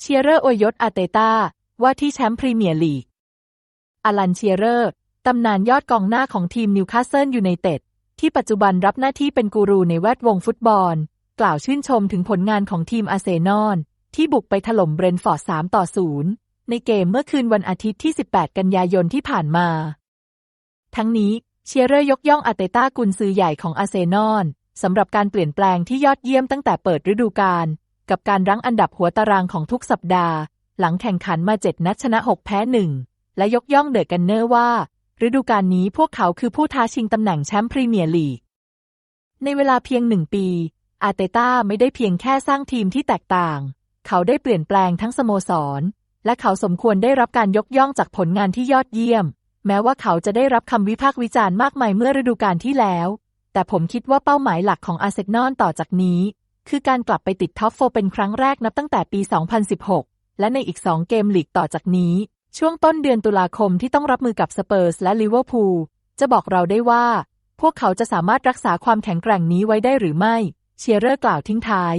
เชียเรอร์อวยยศอาเตตาว่าที่แชมป์พรีเมียร์ลีกอลันเชียเรอร์ ตำนานยอดกองหน้าของทีมนิวคาสเซิลยูไนเต็ด ที่ปัจจุบันรับหน้าที่เป็นกูรูในแวดวงฟุตบอล กล่าวชื่นชมถึงผลงานของทีมอาเซนอลที่บุกไปถล่มเบรนท์ฟอร์ด 3 ต่อ 0 ในเกมเมื่อคืนวันอาทิตย์ที่ 18 กันยายนที่ผ่านมา ทั้งนี้เชียเรอร์ยกย่องอาเตต้ากุนซือใหญ่ของอาเซนอลสำหรับการเปลี่ยนแปลงที่ยอดเยี่ยมตั้งแต่เปิดฤดูกาล กับการรั้งอันดับหัวตารางของทุกสัปดาห์ หลังแข่งขันมา7นัดชนะ 6 แพ้ 1 และยกย่องเดอะกันเนอร์ว่า ฤดูกาลนี้พวกเขาคือผู้ท้าชิงตำแหน่งแชมป์พรีเมียร์ลีก ในเวลาเพียงหนึ่งปี อาเตต้าไม่ได้เพียงแค่สร้างทีมที่แตกต่าง เขาได้เปลี่ยนแปลงทั้งสโมสร และเขาสมควรได้รับการยกย่องจากผลงานที่ยอดเยี่ยม แม้ว่าเขาจะได้รับคำวิพากษ์วิจารณ์มากมายเมื่อฤดูกาลที่แล้ว แต่ผมคิดว่าเป้าหมายหลักของอาร์เซนอลต่อจากนี้ คือการกลับไปติดท็อปโฟเป็นครั้งแรกนับตั้งแต่ปี 2016 และในอีก 2 เกมลีกต่อจากนี้ ช่วงต้นเดือนตุลาคมที่ต้องรับมือกับสเปอร์สและลิเวอร์พูลจะบอกเราได้ว่า พวกเขาจะสามารถรักษาความแข็งแกร่งนี้ไว้ได้หรือไม่ เชียร์เรอร์กล่าวทิ้งท้าย